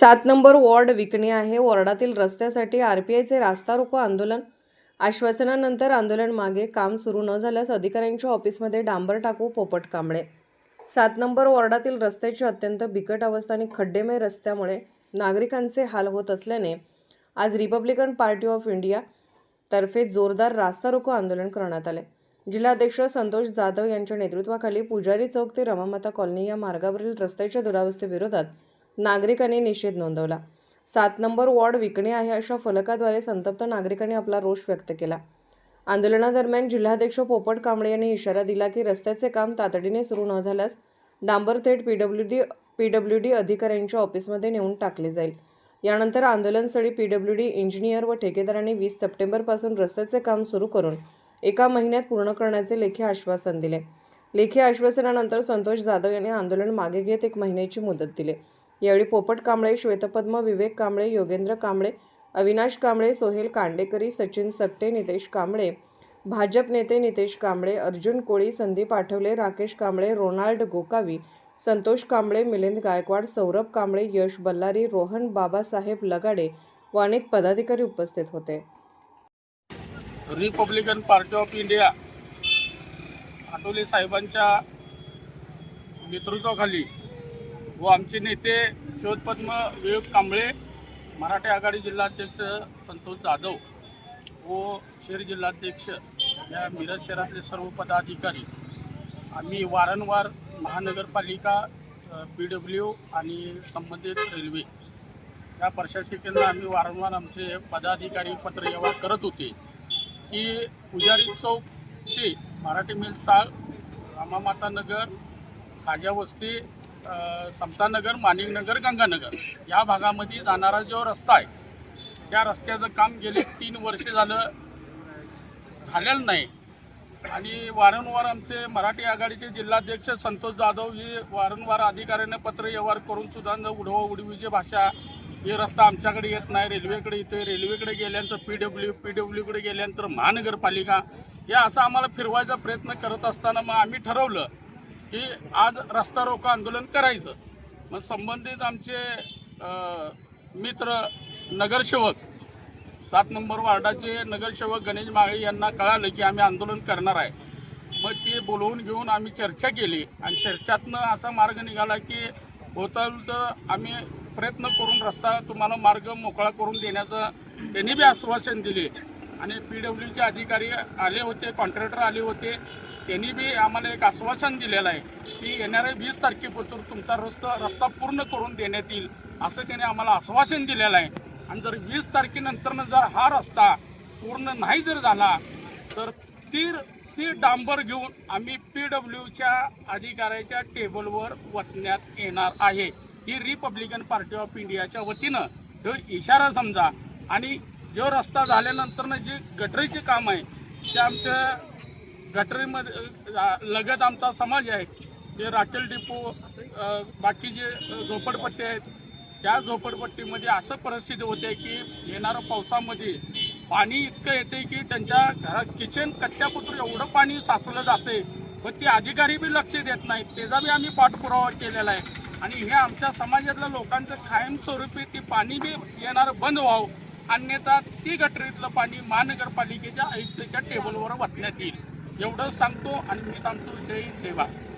सात number ward विकणे आहे. वॉर्डातील रस्त्यासाठी आर पी रास्ता रोको आंदोलन. आश्वासनानंतर आंदोलन मागे. काम सुरू न झाल्यास अधिकाऱ्यांच्या ऑफिसमध्ये डांबर टाकू पोपट कांबळे. सात नंबर वॉर्डातील रस्त्याची अत्यंत बिकट अवस्था आणि खड्डेमय रस्त्यामुळे नागरिकांचे हाल होत असल्याने आज रिपब्लिकन पार्टी ऑफ इंडिया तर्फे जोरदार रास्ता रोको आंदोलन करण्यात आले. जिल्हाध्यक्ष संतोष जाधव यांच्या नेतृत्वाखाली पुजारी चौक ते रमामाता कॉलनी या मार्गावरील रस्त्याच्या दुरावस्थेविरोधात नागरिकांनी निषेध नोंदवला. सात नंबर वॉर्ड विकणे आहे अशा फलकाद्वारे संतप्त नागरिकांनी आपला रोष व्यक्त केला. आंदोलनादरम्यान जिल्हाध्यक्ष पोपट कांबळे यांनी इशारा दिला की रस्त्याचे काम तातडीने सुरू न झाल्यास डांबर थेट पीडब्ल्यू डी पीडब्ल्यू डी अधिकाऱ्यांच्या ऑफिसमध्ये नेऊन टाकले जाईल. यानंतर आंदोलनस्थळी पीडब्ल्यू डी इंजिनियर व ठेकेदारांनी वीस सप्टेंबरपासून रस्त्याचे काम सुरू करून एका महिन्यात पूर्ण करण्याचे लेखी आश्वासन दिले. लेखी आश्वासनानंतर संतोष जाधव यांनी आंदोलन मागे घेत एक महिन्याची मुदत दिली. यावेळी पोपट कांबळे श्वेतपद्म विवेक कांबळे योगेंद्र कांबळे अविनाश कांबळे सोहेल कांडेकरी सचिन सकटे नितेश कांबळे भाजप नेते नितेश कांबळे अर्जुन कोळी संदीप आठवले राकेश कांबळे रोनाल्ड गोकावी संतोष कांबळे मिलिंद गायकवाड सौरभ कांबळे यश बल्लारी रोहन बाबासाहेब लगाडे व अनेक पदाधिकारी उपस्थित होते. Republican Party of India Athawale साहेबांच्या नेतृत्वाखाली व आमचे नेते शोधपद्म विवेक कांबळे मराठी आघाडी जिल्हाध्यक्ष संतोष जाधव व शहर जिल्हाध्यक्ष या मिरज शहरातले सर्व पदाधिकारी. आम्ही वारंवार महानगरपालिका पी डब्ल्यू आणि संबंधित रेल्वे या प्रशासकांना आम्ही वारंवार आमचे पदाधिकारी पत्र व्यवहार करत होते की पुजारी चौक ते मराठी मिल चाळ रामामाता नगर खाजा वस्ती समतानगर माणिकनगर गंगानगर या भागामध्ये जाणारा जो रस्ता आहे त्या रस्त्याचं काम गेले तीन वर्ष झालं झालेलं नाही. आणि वारंवार आमचे मराठी आघाडीचे जिल्हाध्यक्ष संतोष जाधव हे वारंवार अधिकाऱ्यांना पत्र व्यवहार करून सुद्धा न उडवा उडवीची भाषा हे रस्ता आमच्याकडे येत नाही रेल्वेकडे येतोय रेल्वेकडे गेल्यानंतर पी डब्ल्यू पी डब्ल्यूकडे गेल्यानंतर महानगरपालिका हे असं आम्हाला फिरवायचा प्रयत्न करत असताना मग आम्ही ठरवलं की आज रस्ता रोको आंदोलन करायचं. मग संबंधित आमचे मित्र नगरसेवक सात नंबर वार्डाचे नगरसेवक गणेश माळे यांना कळालं की आम्ही आंदोलन करणार आहे. मग ते बोलवून घेऊन आम्ही चर्चा केली आणि चर्चातनं असा मार्ग निघाला की होतं तर आम्ही प्रयत्न करून रस्ता तुम्हाला मार्ग मोकळा करून देण्याचं त्यांनी बी आश्वासन दिले. आणि पी डब्ल्यूचे अधिकारी आले होते कॉन्ट्रॅक्टर आले होते. त्यांनी बी आम्हाला एक आश्वासन दिलेलं आहे की येणाऱ्या वीस तारखेपासून तुमचा रस्ता रस्ता पूर्ण करून देण्यात येईल असं त्याने आम्हाला आश्वासन दिलेलं आहे. आणि जर वीस तारखेनंतरनं जर हा रस्ता पूर्ण नाही जर झाला तर ती ती डांबर घेऊन आम्ही पी डब्ल्यूच्या अधिकाऱ्याच्या टेबलवर वतण्यात येणार आहे. ही रिपब्लिकन पार्टी ऑफ इंडियाच्या वतीनं जो इशारा समजा. आणि जो रस्ता झाल्यानंतरनं जे गटरीचे काम आहे ते आमच्या गटरीमध्ये लगत आमचा समाज आहे. जे राखेल डिपो बाकी बाकीचे झोपडपट्टी आहेत त्या झोपडपट्टीमध्ये असं परिस्थिती होते की येणाऱ्या पावसामध्ये पाणी इतकं येते की त्यांच्या घरात किचन कट्ट्यापुत्र एवढं पाणी साचलं जाते व ते अधिकारी बी लक्ष देत नाहीत. त्याचा बी आम्ही पाठपुरावा केलेला आहे. आणि हे आमच्या समाजातल्या लोकांचं कायमस्वरूपी ते पाणी बी येणारं बंद व्हावं. अन्यथा ती गटरीतलं पाणी महानगरपालिकेच्या आयुक्ताच्या टेबलवर वाटण्यात येईल. एवढं सांगतो आणि मी थांबतो जय हिंद जय भारत.